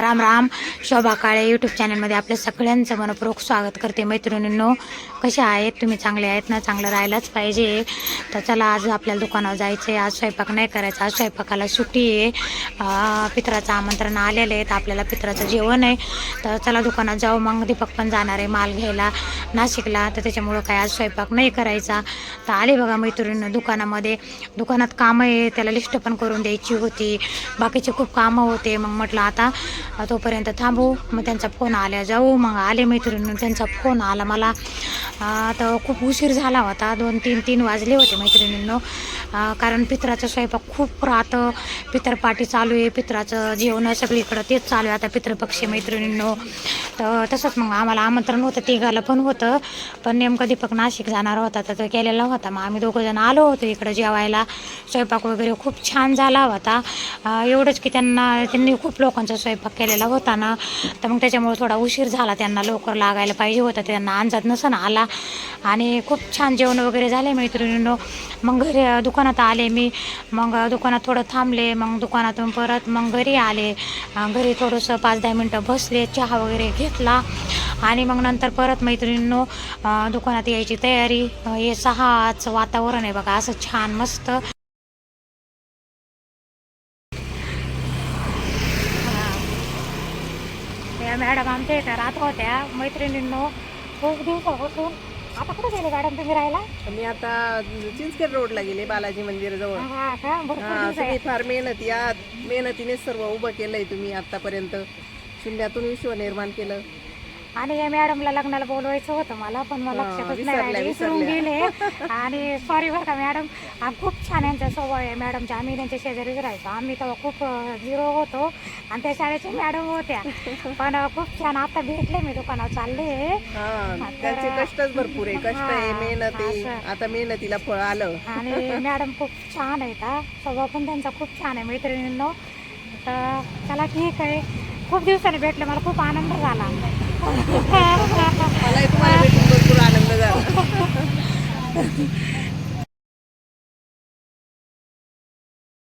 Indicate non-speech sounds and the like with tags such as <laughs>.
Ram Ram. Shobha Kale YouTube चॅनलमध्ये आपल्या सगळ्यांचं मनपूर्वक स्वागत करते. मैत्रिणींनो कसे आहेत? तुम्ही चांगले आहेत ना? चांगलं राहायलाच पाहिजे. तर चला आज आपल्याला दुकानावर जायचं आहे आज स्वयंपाक नाही करायचा. आज स्वयंपाकाला सुट्टी आहे. पित्राचं आमंत्रण आलेलं आहे. तर आपल्याला पित्राचं जेवण आहे. तर चला दुकानात जाऊ. मग दीपक पण जाणार आहे माल घ्यायला. नाशिकला तर त्याच्यामुळं काय आज स्वयंपाक नाही करायचा. तर आले बघा मैत्रिणीनं दुकानामध्ये. दुकानात कामं आहे त्याला लिस्ट पण करून द्यायची होती. बाकीचे खूप कामं होते. मग म्हटलं आता तोपर्यंत थांबू. मग त्यांचा फोन आल्या जाऊ. मग आले मैत्रिणीनं त्यांचा फोन आला मला. तर खूप उशीर झाला होता. दोन तीन तीन वाजले होते मैत्रिणींनो. कारण पित्राचा स्वयंपाक खूप राहतं. पितरपाटी चालू आहे पित्राचं जेवण सगळीकडं तेच चालू आहे. आता पितृपक्षी मैत्रिणींनो. तर तसंच मग आम्हाला आमंत्रण होतं तिघाला पण होतं. पण नेमकं दीपक नाशिक जाणार होता तर तो केलेला होता. मग आम्ही दोघं जण आलो होतो इकडं जेवायला. स्वयंपाक वगैरे खूप छान झाला होता. एवढंच की त्यांना त्यांनी खूप लोकांचा स्वयंपाक केलेला होता ना. तर मग त्याच्यामुळे थोडा उशीर झाला त्यांना लवकर लागायला पाहिजे होता. त्यांना अंदाज नसन आला. आणि खूप छान जेवण वगैरे झाले मैत्रिणींनो. मग घरी दुकानात आले मी. मग दुकानात थोडं थांबले. मग दुकानातून परत मग घरी आले. घरी थोडंसं पाच दहा मिनटं बसले. चहा वगैरे घेतला. आणि मग नंतर परत मैत्रिणींनो अं, दुकानात यायची तयारी. हे सहाचं वातावरण आहे बघा असं छान मस्त. त्या मॅडम आमच्या इथं राहत होत्या मैत्रिणींनो. खूप दिवसापासून आता कुठे गेले मॅडम तुम्ही राहायला? मी आता चिंचखेड रोडला गेले बालाजी मंदिर जवळ. फार मेहनती आहात मेहनतीने सर्व उभं केलंय तुम्ही आतापर्यंत. शून्यातून विश्व निर्माण केलं. आणि या मॅडमला लग्नाला बोलवायचं होतं मला पण मला लक्षातच नाही राहिलं विसरून. गेले. <laughs> आणि सॉरी बरं का मॅडम खूप छान यांचा स्वभाव आहे मॅडमच्या आम्ही त्यांच्या शेजारीच राहायचो. आम्ही तेव्हा खूप झिरो होतो आणि त्या शाळेच्या मॅडम होत्या. पण खूप छान आता भेटले मी दुकानावर चालले. हा त्यांचे कष्टच भरपूर आहे. कष्ट आहे हा, मेहनत आहे. आता मेहनतीला फळ आलं. आणि <laughs> मॅडम खूप छान आहेत हा. स्वभाव पण त्यांचा खूप छान आहे मैत्रिणींनो. तर चला ठीक आहे. खूप दिवसांनी भेटले मला खूप आनंद झाला. मलाई कुमार भेट्नु कुरा आनन्द